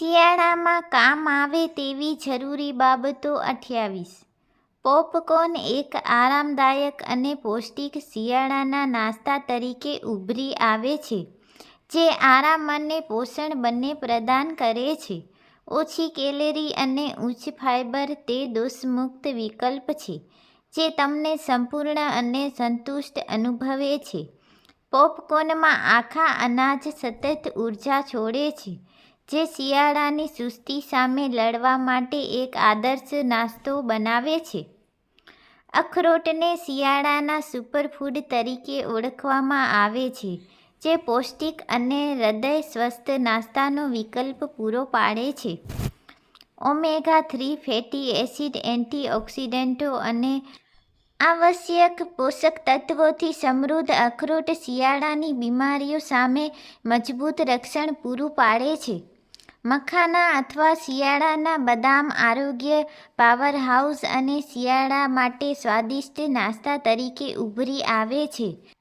શિયાળામાં કામ આવે તેવી જરૂરી બાબતો અઠ્યાવીસ. પોપકોર્ન એક આરામદાયક અને પૌષ્ટિક શિયાળાના નાસ્તા તરીકે ઉભરી આવે છે, જે આરામ અને પોષણ બંને પ્રદાન કરે છે. ઓછી કેલેરી અને ઉચ્ચ ફાઇબર તે દોષમુક્ત વિકલ્પ છે, જે તમને સંપૂર્ણ અને સંતુષ્ટ અનુભવે છે. પોપકોર્નમાં આખા અનાજ સતત ઊર્જા છોડે છે જે શિયાળાની સુસ્તી સામે લડવા માટે એક આદર્શ નાસ્તો બનાવે છે. અખરોટને શિયાળાના સુપરફૂડ તરીકે ઓળખવામાં આવે છે, જે પૌષ્ટિક અને હૃદય સ્વસ્થ નાસ્તાનો વિકલ્પ પૂરો પાડે છે. ઓમેગા થ્રી ફેટી એસિડ એન્ટીઓક્સિડન્ટો અને આવશ્યક પોષક તત્વોથી સમૃદ્ધ અખરોટ શિયાળાની બીમારીઓ સામે મજબૂત રક્ષણ પૂરું પાડે છે. મખાના અથવા શિયાળાના બદામ આરોગ્ય પાવરહાઉસ અને શિયાળા માટે સ્વાદિષ્ટ નાસ્તા તરીકે ઉભરી આવે છે.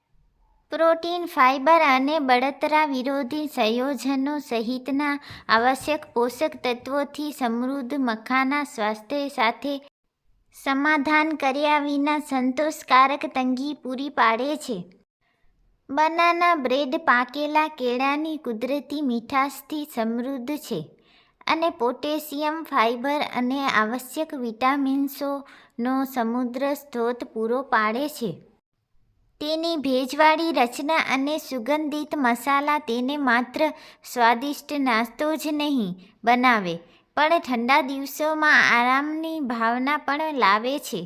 પ્રોટીન ફાઇબર અને બળતરા વિરોધી સંયોજનો સહિતના આવશ્યક પોષક તત્વોથી સમૃદ્ધ મખાના સ્વાસ્થ્ય સાથે સમાધાન કર્યા વિના સંતોષકારક તંગી પૂરી પાડે છે. બનાના બ્રેડ પાકેલા કેળાની કુદરતી મીઠાશથી સમૃદ્ધ છે અને પોટેશિયમ ફાઇબર અને આવશ્યક વિટામિન્સોનો સમુદ્ર સ્ત્રોત પૂરો પાડે છે. તેની ભેજવાળી રચના અને સુગંધિત મસાલા તેને માત્ર સ્વાદિષ્ટ નાસ્તો જ નહીં, બનાવે, પણ ઠંડા દિવસોમાં આરામની ભાવના પણ લાવે છે.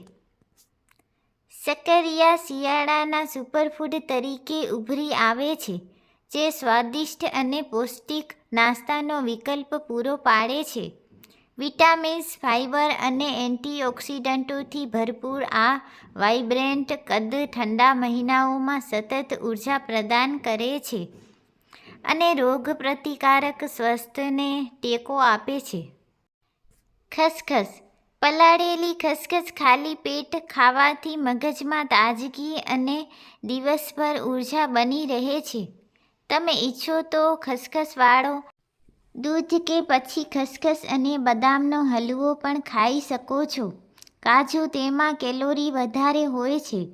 શક્કરિયા શિયાળાના સુપરફૂડ તરીકે ઉભરી આવે છે, જે સ્વાદિષ્ટ અને પૌષ્ટિક નાસ્તાનો વિકલ્પ પૂરો પાડે છે. વિટામિન્સ ફાઇબર અને એન્ટીઓક્સિડન્ટોથી ભરપૂર આ વાઇબ્રન્ટ કદ ઠંડા મહિનાઓમાં સતત ઊર્જા પ્રદાન કરે છે અને રોગપ્રતિકારક સ્વાસ્થ્યને ટેકો આપે છે. ખસખસ પલાળેલી ખસખસ ખાલી પેટ ખાવાથી મગજમાં તાજગી અને દિવસભર ઊર્જા બની રહે છે. તમે ઈચ્છો તો ખસખસવાળો દૂધ કે પછી ખસખસ અને બદામનો હલવો પણ ખાઈ શકો છો. કાજુ તેમાં કેલોરી વધારે હોય છે.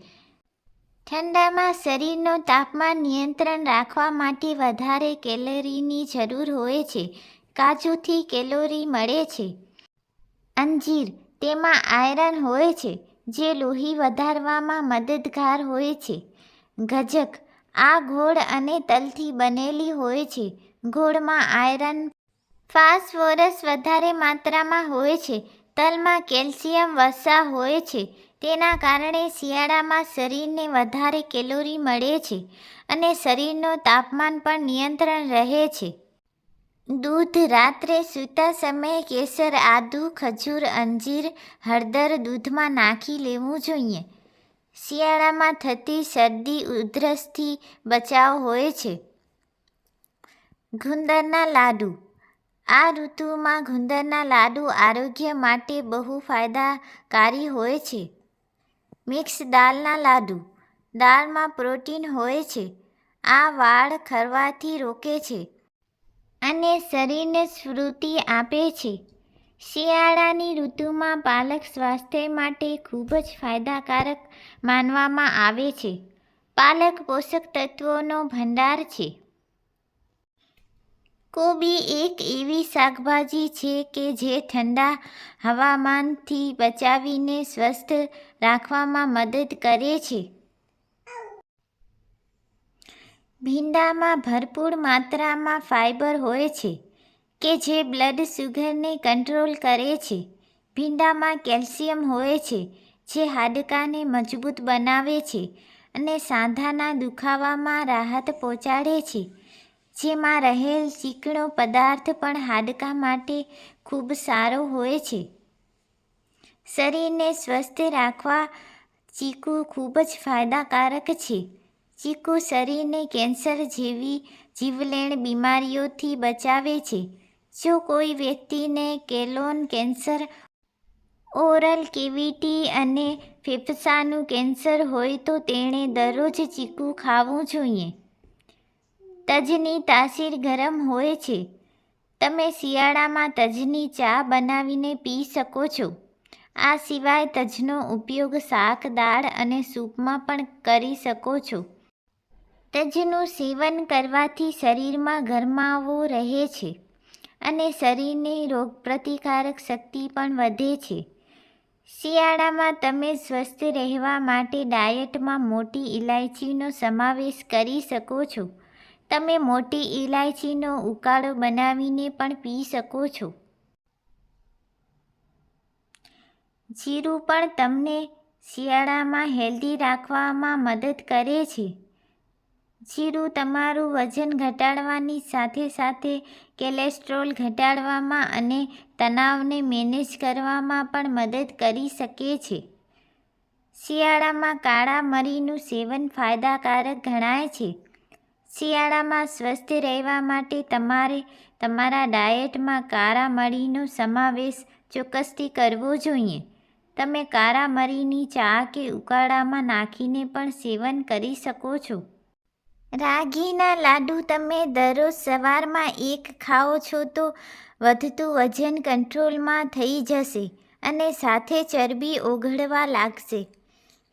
ઠંડામાં શરીરનો તાપમાન નિયંત્રણ રાખવા માટે વધારે કેલરીની જરૂર હોય છે. કાજુથી કેલોરી મળે છે. અંજીર તેમાં આયરન હોય છે, જે લોહી વધારવામાં મદદગાર હોય છે. ગજક આ ગોળ અને તલથી બનેલી હોય છે. ગોળમાં આયરન ફાસ્ફોરસ વધારે માત્રામાં હોય છે. તલમાં કેલ્શિયમ વસા હોય છે. તેના કારણે શિયાળામાં શરીરને વધારે કેલોરી મળે છે અને શરીરનો તાપમાન પણ નિયંત્રણ રહે છે. દૂધ રાત્રે સૂતા સમયે કેસર, આદુ, ખજૂર, અંજીર, હળદર દૂધમાં નાખી લેવું જોઈએ. શિયાળામાં થતી શરદી, ઉધરસથી બચાવ હોય છે. ગુંદરના લાડુ. આ ઋતુમાં ગુંદરના લાડુ આરોગ્ય માટે બહુ ફાયદાકારી હોય છે. મિક્સ દાળના લાડુ. દાળમાં પ્રોટીન હોય છે. આ વાળ ખરવાથી રોકે છે. અને શરીરને સ્ફૂર્તિ આપે છે. શિયાળાની ઋતુમાં પાલક સ્વાસ્થ્ય માટે ખૂબ જ ફાયદાકારક માનવામાં આવે છે. પાલક પોષક તત્વોનો ભંડાર છે. કોબી એક એવી શાકભાજી છે કે જે ઠંડા હવામાનથી બચાવીને સ્વસ્થ રાખવામાં મદદ કરે છે. ભીંડામાં ભરપૂર માત્રામાં ફાઇબર હોય છે કે જે બ્લડ શુગરને કંટ્રોલ કરે છે. ભીંડામાં કેલ્શિયમ હોય છે જે હાડકાને મજબૂત બનાવે છે અને સાંધાના દુખાવામાં રાહત પહોંચાડે છે. જેમાં રહેલ ચીકણો પદાર્થ પણ હાડકા માટે ખૂબ સારો હોય છે. શરીરને સ્વસ્થ રાખવા ચીકુ ખૂબ જ ફાયદાકારક છે. ચીકુ શરીરને કેન્સર જેવી જીવલેણ બીમારીઓથી બચાવે છે. જો કોઈ વ્યક્તિને કેલોન કેન્સર, ઓરલ કેવિટી અને ફેફસાનું કેન્સર હોય તો તેણે દરરોજ ચીકુ ખાવું જોઈએ. તજની તાસીર ગરમ હોય છે. તમે શિયાળામાં તજની ચા બનાવીને પી શકો છો. આ સિવાય તજનો ઉપયોગ શાક, દાળ અને સૂપમાં પણ કરી શકો છો. તજનું સેવન કરવાથી શરીરમાં ગરમાવો રહે છે અને શરીરની રોગપ્રતિકારક શક્તિ પણ વધે છે. શિયાળામાં તમે સ્વસ્થ રહેવા માટે ડાયટમાં મોટી ઇલાયચીનો સમાવેશ કરી શકો છો. તમે મોટી ઇલાયચીનો ઉકાળો બનાવીને પણ પી શકો છો. જીરું પણ તમને શિયાળામાં હેલ્ધી રાખવામાં મદદ કરે છે. જીરું તમારું વજન ઘટાડવાની સાથે સાથે કોલેસ્ટ્રોલ ઘટાડવામાં અને તણાવને મેનેજ કરવામાં પણ મદદ કરી શકે છે. શિયાળામાં કાળા મરીનું સેવન ફાયદાકારક ગણાય છે. શિયાળામાં સ્વસ્થ રહેવા માટે તમારે તમારા ડાયટમાં કાળા મરીનો સમાવેશ ચોક્કસથી કરવો જોઈએ. તમે કાળા મરીની ચા કે ઉકાળામાં નાખીને પણ સેવન કરી શકો છો. રાગીના લાડુ તમે દરરોજ સવારમાં એક ખાઓ છો તો વધતું વજન કંટ્રોલમાં થઈ જશે અને સાથે ચરબી ઓગળવા લાગશે.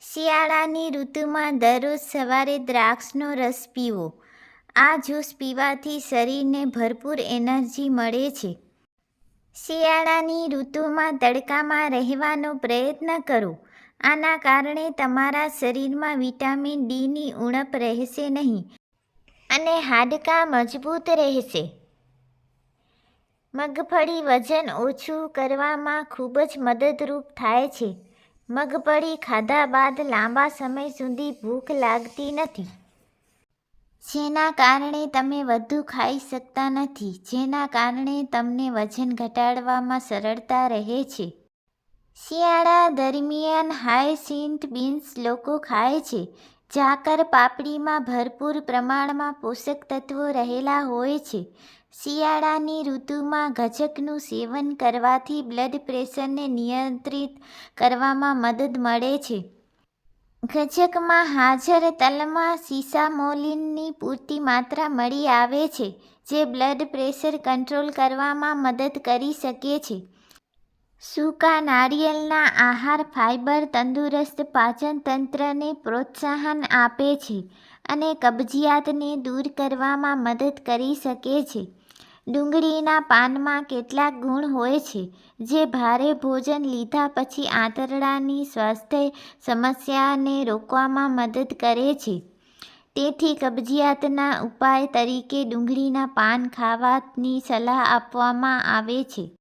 શિયાળાની ઋતુમાં દરરોજ સવારે દ્રાક્ષનો રસ પીવો. આ જ્યુસ પીવાથી શરીરને ભરપૂર એનર્જી મળે છે. શિયાળાની ઋતુમાં તડકામાં રહેવાનો પ્રયત્ન કરો. આના કારણે તમારા શરીરમાં વિટામિન ડીની ઉણપ રહેશે નહીં અને હાડકાં મજબૂત રહેશે. મગફળી વજન ઓછું કરવામાં ખૂબ જ મદદરૂપ થાય છે. મગફળી ખાધા બાદ લાંબા સમય સુધી ભૂખ લાગતી નથી. જેના કારણે તમે વધુ ખાઈ શકતા નથી, જેના કારણે તમને વજન ઘટાડવામાં સરળતા રહે છે. શિયાળા દરમિયાન હાયસિન્થ બીન્સ લોકો ખાય છે. ઝાકર પાપડીમાં ભરપૂર પ્રમાણમાં પોષક તત્વો રહેલા હોય છે. શિયાળાની ઋતુમાં ગજકનું સેવન કરવાથી બ્લડ પ્રેશરને નિયંત્રિત કરવામાં મદદ મળે છે. ગજકમાં હાજર તલમાં સિસામોલિનની પૂરતી માત્રા મળી આવે છે, જે બ્લડ પ્રેશર કંટ્રોલ કરવામાં મદદ કરી શકે છે. સૂકા નારિયેળના આહાર ફાઇબર તંદુરસ્ત પાચન તંત્રને પ્રોત્સાહન આપે છે અને કબજિયાતને દૂર કરવામાં મદદ કરી શકે છે. ડુંગળીના પાનમાં કેટલાક ગુણ હોય છે, જે ભારે ભોજન લીધા પછી આંતરડાની સ્વાસ્થ્ય સમસ્યાને રોકવામાં મદદ કરે છે. તેથી કબજિયાતના ઉપાય તરીકે ડુંગળીના પાન ખાવાની સલાહ આપવામાં આવે છે.